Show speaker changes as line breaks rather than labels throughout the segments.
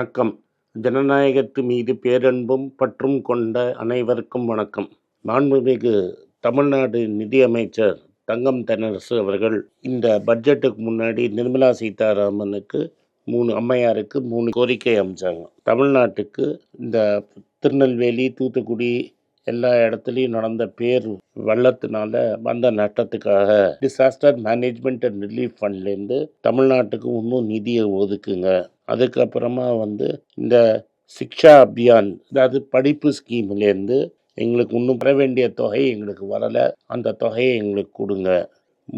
வணக்கம். ஜனநாயகத்து மீது பேரன்பும் பற்றும் கொண்ட அனைவருக்கும் வணக்கம். மாண்புமிகு தமிழ்நாடு நிதியமைச்சர் தங்கம் தென்னரசு அவர்கள் இந்த பட்ஜெட்டுக்கு முன்னாடி நிர்மலா சீதாராமனுக்கு மூணு அம்மையாருக்கு மூணு கோரிக்கை அமைச்சாங்க. தமிழ்நாட்டுக்கு இந்த திருநெல்வேலி தூத்துக்குடி எல்லா இடத்துலையும் நடந்த பேர் வெள்ளத்தினால வந்த நட்டத்துக்காக டிசாஸ்டர் மேனேஜ்மெண்ட் அண்ட் ரிலீஃப் ஃபண்ட்லேருந்து தமிழ்நாட்டுக்கு இன்னும் நிதியை ஒதுக்குங்க. அதுக்கப்புறமா வந்து இந்த சிக்ஷா அபியான் அதாவது படிப்பு ஸ்கீம்லேருந்து எங்களுக்கு இன்னும் பெற வேண்டிய தொகை எங்களுக்கு வரலை. அந்த தொகையை எங்களுக்கு கொடுங்க.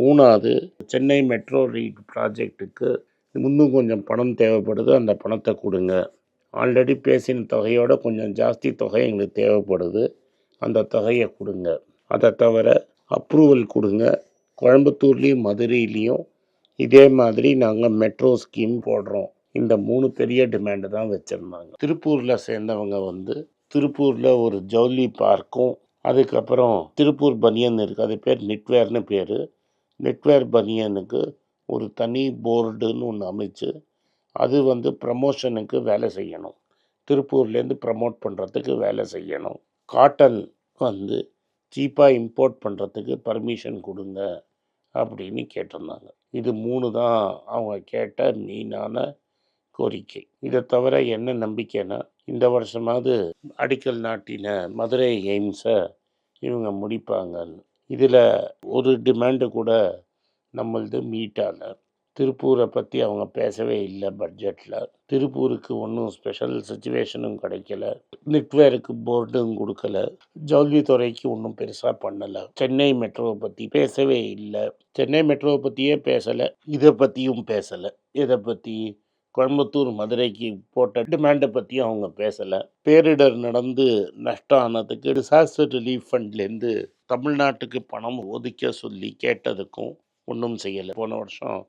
மூணாவது சென்னை மெட்ரோ ரீட் ப்ராஜெக்ட்டுக்கு இன்னும் கொஞ்சம் பணம் தேவைப்படுது. அந்த பணத்தை கொடுங்க. ஆல்ரெடி பேசின தொகையோட கொஞ்சம் ஜாஸ்தி தொகை எங்களுக்கு தேவைப்படுது. அந்த தொகையை கொடுங்க. அதை தவிர அப்ரூவல் கொடுங்க. கோயம்புத்தூர்லேயும் மதுரையிலையும் இதே மாதிரி நாங்கள் மெட்ரோ ஸ்கீம் போடுறோம். இந்த மூணு பெரிய டிமாண்டு தான் வச்சுருந்தாங்க. திருப்பூரில் சேர்ந்தவங்க வந்து திருப்பூரில் ஒரு ஜவுளி பார்க்கும். அதுக்கப்புறம் திருப்பூர் பனியன் இருக்குது அது பேர் நெட்வேர்னு பேர். நெட்வேர் பனியனுக்கு ஒரு தனி போர்டுன்னு ஒன்று அமைச்சு அது வந்து ப்ரமோஷனுக்கு வேலை செய்யணும். திருப்பூர்லேருந்து ப்ரமோட் பண்ணுறதுக்கு வேலை செய்யணும். காட்டன் வந்து சீப்பாக இம்போர்ட் பண்ணுறதுக்கு பர்மிஷன் கொடுங்க அப்படின்னு கேட்டிருந்தாங்க. இது மூணு தான் அவங்க கேட்ட மெயினான கோரிக்கை. இதை தவிர என்ன நம்பிக்கைன்னா இந்த வருஷமாவது அடிக்கல் நாட்டின மதுரை எய்ம்ஸை இவங்க முடிப்பாங்கன்னு. இதில் ஒரு டிமாண்டு கூட நம்மளது மீட் ஆகல. திருப்பூரை பற்றி அவங்க பேசவே இல்லை பட்ஜெட்டில் திருப்பூருக்கு ஒன்றும் ஸ்பெஷல் சுச்சுவேஷனும் கிடைக்கல. நெட்வேருக்கு போர்டும் கொடுக்கல. ஜவுளித்துறைக்கு ஒன்றும் பெருசாக பண்ணலை. சென்னை மெட்ரோவை பற்றி பேசவே இல்லை. சென்னை மெட்ரோவை பற்றியே பேசலை. இதை பற்றியும் பேசலை. இதை பற்றி கோயம்புத்தூர் மதுரைக்கு போட்ட டிமாண்டை பற்றியும் அவங்க பேசலை. பேரிடர் நடந்து நஷ்டம் ஆனதுக்கு டிசாஸ்டர் ரிலீஃப் ஃபண்ட்லேருந்து தமிழ்நாட்டுக்கு பணம் ஒதுக்க சொல்லி கேட்டதுக்கும் ஒன்றும் செய்யலை. போன வருஷம்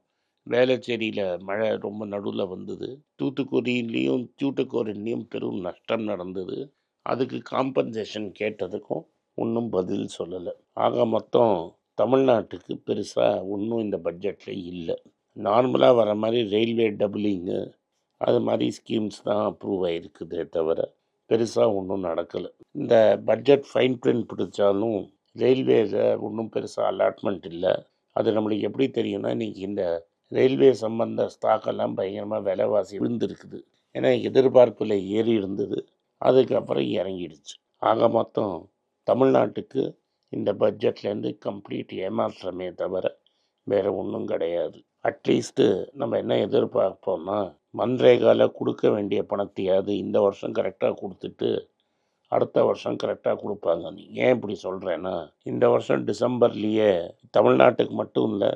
வேளச்சேரியில் மழை ரொம்ப நடுவில் வந்தது. தூத்துக்குடியிலையும் தூட்டுக்கோரிலையும் பெரும் நஷ்டம் நடந்தது. அதுக்கு காம்பன்சேஷன் கேட்டதுக்கும் ஒன்றும் பதில் சொல்லலை. ஆக மொத்தம் தமிழ்நாட்டுக்கு பெருசாக ஒன்றும் இந்த பட்ஜெட்டில் இல்லை. நார்மலாக வர மாதிரி ரயில்வே டபுளிங்கு அது மாதிரி ஸ்கீம்ஸ் தான் அப்ரூவ் ஆகிருக்குதே தவிர பெருசாக ஒன்றும் நடக்கலை. இந்த பட்ஜெட் ஃபைன் பிரிண்ட் பிடிச்சாலும் ரயில்வேஸை ஒன்றும் பெருசாக அலாட்மெண்ட் இல்லை. அது நம்மளுக்கு எப்படி தெரியும்னா இன்றைக்கி இந்த ரயில்வே சம்பந்த ஸ்டாக்கெல்லாம் பயங்கரமாக விலைவாசி விழுந்திருக்குது. ஏன்னா எதிர்பார்ப்பில் ஏறி இருந்தது. அதுக்கப்புறம் இறங்கிடுச்சு. ஆக மொத்தம் தமிழ்நாட்டுக்கு இந்த பட்ஜெட்லேருந்து கம்ப்ளீட் ஏமாற்றமே தவிர வேறு ஒன்றும் கிடையாது. அட்லீஸ்ட்டு நம்ம என்ன எதிர்பார்ப்போம்னா மன்ரேகால கொடுக்க வேண்டிய பணத்தையாவது இந்த வருஷம் கரெக்டாக கொடுத்துட்டு அடுத்த வருஷம் கரெக்டாக கொடுப்பாங்க. நீ ஏன் இப்படி சொல்கிறேன்னா இந்த வருஷம் டிசம்பர்லேயே தமிழ்நாட்டுக்கு மட்டும் இல்லை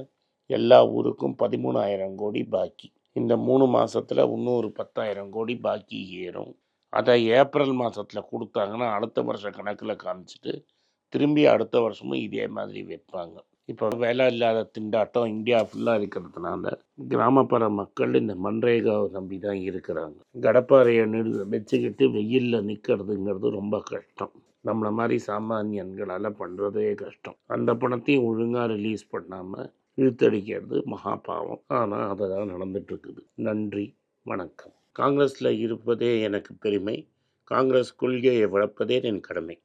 எல்லா ஊருக்கும் பதிமூணாயிரம் கோடி பாக்கி. இந்த மூணு மாதத்தில் இன்னொரு பத்தாயிரம் கோடி பாக்கி ஏறும். அதை ஏப்ரல் மாதத்தில் கொடுத்தாங்கன்னா அடுத்த வருஷ கணக்கில் காமிச்சிட்டு திரும்பி அடுத்த வருஷமும் இதே மாதிரி வைப்பாங்க. இப்போ வேலை இல்லாத திண்டாட்டம் இந்தியா ஃபுல்லாக இருக்கிறதுனால கிராமப்புற மக்கள் இந்த மன்ரேகாவை நம்பி தான் இருக்கிறாங்க. கடப்பாறையை நிறு வச்சுக்கிட்டு வெயிலில் நிற்கிறதுங்கிறது ரொம்ப கஷ்டம். நம்மளை மாதிரி சாமானியன்களால் பண்ணுறதே கஷ்டம். அந்த பணத்தையும் ஒழுங்காக ரிலீஸ் பண்ணாமல் இழுத்தடிக்கிறது மகா பாவம் ஆனால் அதை தான் நடந்துட்டுருக்குது நன்றி வணக்கம். காங்கிரஸில் இருப்பதே எனக்கு பெருமை. காங்கிரஸ் கொள்கையை வளர்ப்பதே என் கடமை.